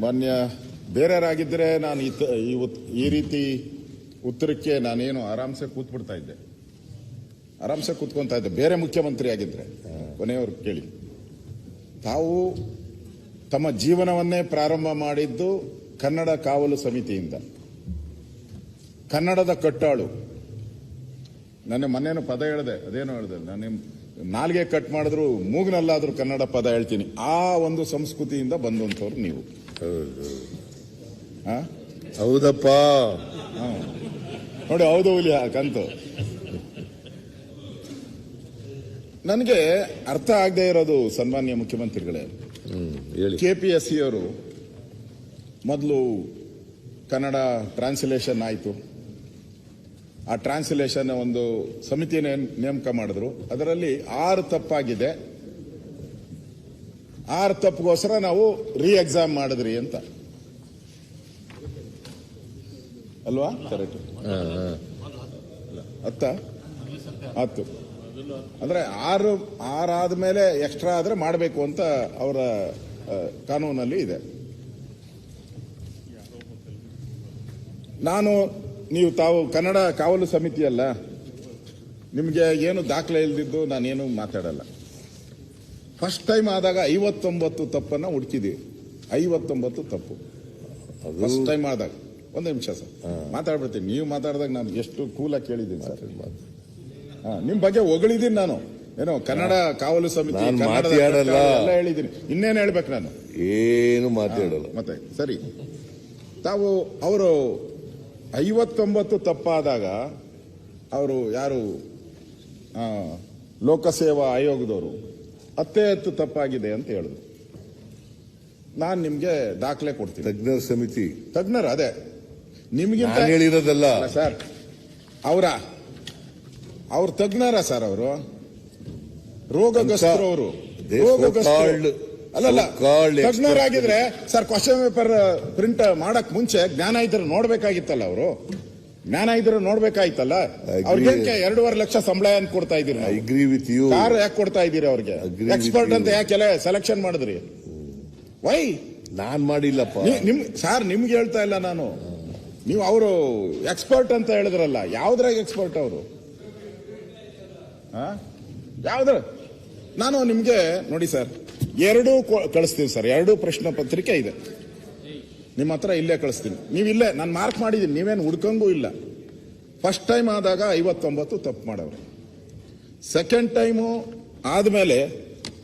ಮಾನ್ಯ ಬೇರೆಯವರಾಗಿದ್ದರೆ ನಾನು ಈ ಈ ರೀತಿ ಉತ್ತರಕ್ಕೆ ನಾನೇನು ಆರಾಮ್ಸೆ ಕೂತ್ಬಿಡ್ತಾ ಇದ್ದೆ. ಆರಾಮ್ಸೆ ಕೂತ್ಕೊಂತಾ ಇದ್ದೆ. ಬೇರೆ ಮುಖ್ಯಮಂತ್ರಿ ಆಗಿದ್ದರೆ ಕೊನೆಯವರು ಕೇಳಿ. ತಾವು ತಮ್ಮ ಜೀವನವನ್ನೇ ಪ್ರಾರಂಭ ಮಾಡಿದ್ದು ಕನ್ನಡ ಕಾವಲು ಸಮಿತಿಯಿಂದ. ಕನ್ನಡದ ಕಟ್ಟಾಳು. ನನ್ನ ಮೊನ್ನೇನು ಪದ ಹೇಳಿದೆ, ಅದೇನು ಹೇಳಿದೆ, ನಾನು ನಾಲ್ಗೆ ಕಟ್ ಮಾಡಿದ್ರು ಮೂಗ್ನಲ್ಲಾದ್ರೂ ಕನ್ನಡ ಪದ ಹೇಳ್ತೀನಿ. ಆ ಒಂದು ಸಂಸ್ಕೃತಿಯಿಂದ ಬಂದಂಥವ್ರು ನೀವು. ಆ? ಹೌದಪ್ಪ. ನೋಡಿ ಹೌದು ಹುಲಿ ಕಂತು. ನನಗೆ ಅರ್ಥ ಆಗದೆ ಇರೋದು ಸನ್ಮಾನ್ಯ ಮುಖ್ಯಮಂತ್ರಿಗಳೇ. ಕೆ ಪಿ ಎಸ್ ಅವರು ಮೊದಲು ಕನ್ನಡ ಟ್ರಾನ್ಸ್ಲೇಷನ್ ಆಯಿತು. ಆ ಟ್ರಾನ್ಸ್ಲೇಷನ್ ಒಂದು ಸಮಿತಿ ನೇಮಕ ಮಾಡಿದ್ರು. ಅದರಲ್ಲಿ ಆರು ತಪ್ಪಾಗಿದೆ. ಆರು ತಪ್ಪಿಗೋಸ್ಕರ ನಾವು ರೀ ಎಕ್ಸಾಮ್ ಮಾಡಿದ್ರಿ ಅಂತ. ಅಲ್ವಾ? ಕರೆಕ್ಟ್ ಅತ್ತ ಹಾ. ಹತ್ತ ಅಂದ್ರೆ ಆರು ಆರಾದ ಮೇಲೆ ಎಕ್ಸ್ಟ್ರಾ ಆದ್ರೆ ಮಾಡಬೇಕು ಅಂತ ಅವರ ಕಾನೂನಲ್ಲಿ ಇದೆ. ನಾನು ನೀವು ತಾವು ಕನ್ನಡ ಕಾವಲು ಸಮಿತಿ ಅಲ್ಲ ನಿಮಗೆ ಏನು ದಾಖಲೆ ಇಲ್ದಿದ್ದು ನಾನೇನು ಮಾತಾಡಲ್ಲ. ಫಸ್ಟ್ ಟೈಮ್ ಆದಾಗ ಐವತ್ತೊಂಬತ್ತು ತಪ್ಪನ್ನ ಹುಡುಕಿದ್ವಿ. ಐವತ್ತೊಂಬತ್ತು ತಪ್ಪು. ಫಸ್ಟ್ ಟೈಮ್ ಆದಾಗ. ಒಂದು ನಿಮಿಷ ಸರ್. ಮಾತಾಡ್ಬಿಡ್ತೀನಿ. ನೀವು ಮಾತಾಡಿದಾಗ ನಾನು ಎಷ್ಟು ಕೂಲಾಗಿ ಕೇಳಿದ್ದೀನಿ ಸರ್. ನಿಮ್ಮ ನಿಮ್ ಬಗ್ಗೆ ಹೊಗಳಿದ್ದೀನಿ ನಾನು. ಏನೋ ಕನ್ನಡ ಕಾವಲು ಸಮಿತಿ ಮಾತಾಡಲ್ಲ. ಹೇಳಿದ್ದೀನಿ. ಇನ್ನೇನು ಹೇಳ್ಬೇಕು ನಾನು? ಏನು ಮಾತಾಡಲ್ಲ ಮತ್ತೆ ಸರಿ. ತಾವು ಅವರು ಐವತ್ತೊಂಬತ್ತು ತಪ್ಪಾದಾಗ ಅವರು ಯಾರು? ಲೋಕಸೇವಾ ಆಯೋಗದವರು. ಹತ್ತೇ ಅತ್ತು ತಪ್ಪಾಗಿದೆ ಅಂತ ಹೇಳಿದ್ರು ನಾನು ನಿಮ್ಗೆ ದಾಖಲೆ ಕೊಡ್ತೀನಿ. ತಜ್ಞರ ಸಮಿತಿ. ತಜ್ಞರ ಅದೇ. ನಿಮ್ಗಿಂತ ನಾನು ಹೇಳಿರೋದಲ್ಲ. ಅಲ್ಲ ಸರ್. ಅವರ ಅವ್ರ ತಜ್ಞರ ಸರ್ ಅವರು. ರೋಗಗ್ರಸ್ತರು ಅವರು. They ರೋಗಗ್ರಸ್ತರು. so-called- ಅಲ್ಲಲ್ಲ so-called ತಜ್ಞರಾಗಿದ್ರೆ ಸರ್ ಕ್ವಶನ್ ಪೇಪರ್ ಪ್ರಿಂಟ್ ಮಾಡಕ್ ಮುಂಚೆ ಜ್ಞಾನ ಇದ್ರೆ ನೋಡ್ಬೇಕಾಗಿತ್ತಲ್ಲ ಅವರು? ಜ್ಞಾನ ಇದ್ರೆ ನೋಡ್ಬೇಕಾಯ್ತಲ್ಲ. ಅವ್ರಿಗೆ ಎರಡೂವರೆ ಲಕ್ಷ ಸಂಬಳ ಅಂತ ಕೊಡ್ತಾ ಇದೀರಿ I agree agree with you car ಯಾಕೆ ಕೊಡ್ತಾ ಇದೀರಿ ಅವ್ರಿಗೆ? ಎಕ್ಸ್ಪರ್ಟ್ ಅಂತ. ಯಾಕೆ ಸೆಲೆಕ್ಷನ್ ಮಾಡಿದ್ರಿ? ವೈ ನಾನ್ ಮಾಡಿಲ್ಲಪ್ಪ. ನಿಮ್ ಸರ್ ನಿಮ್ಗೆ ಹೇಳ್ತಾ ಇಲ್ಲ ನಾನು. ನೀವು ಅವರು ಎಕ್ಸ್ಪರ್ಟ್ ಅಂತ ಹೇಳಿದ್ರಲ್ಲ ಯಾವ್ದ್ರಾಗ ಎಕ್ಸ್ಪರ್ಟ್ ಅವರು? ಯಾವ್ದ್ರ? ನಾನು ನಿಮ್ಗೆ ನೋಡಿ ಸರ್ ಎರಡೂ ಕಳಿಸ್ತೀವಿ ಸರ್ ಎರಡೂ ಪ್ರಶ್ನೆ ಪತ್ರಿಕೆ ಇದೆ. ನಿಮ್ಮ ಹತ್ರ ಇಲ್ಲೇ ಕಳಿಸ್ತೀನಿ. ನೀವು ಇಲ್ಲೇ ನಾನು ಮಾರ್ಕ್ ಮಾಡಿದ್ದೀನಿ ನೀವೇನು ಹುಡ್ಕಂಗೂ ಇಲ್ಲ. ಫಸ್ಟ್ ಟೈಮ್ ಆದಾಗ ಐವತ್ತೊಂಬತ್ತು ತಪ್ಪು ಮಾಡವ್ರೆ. ಸೆಕೆಂಡ್ ಟೈಮು ಆದಮೇಲೆ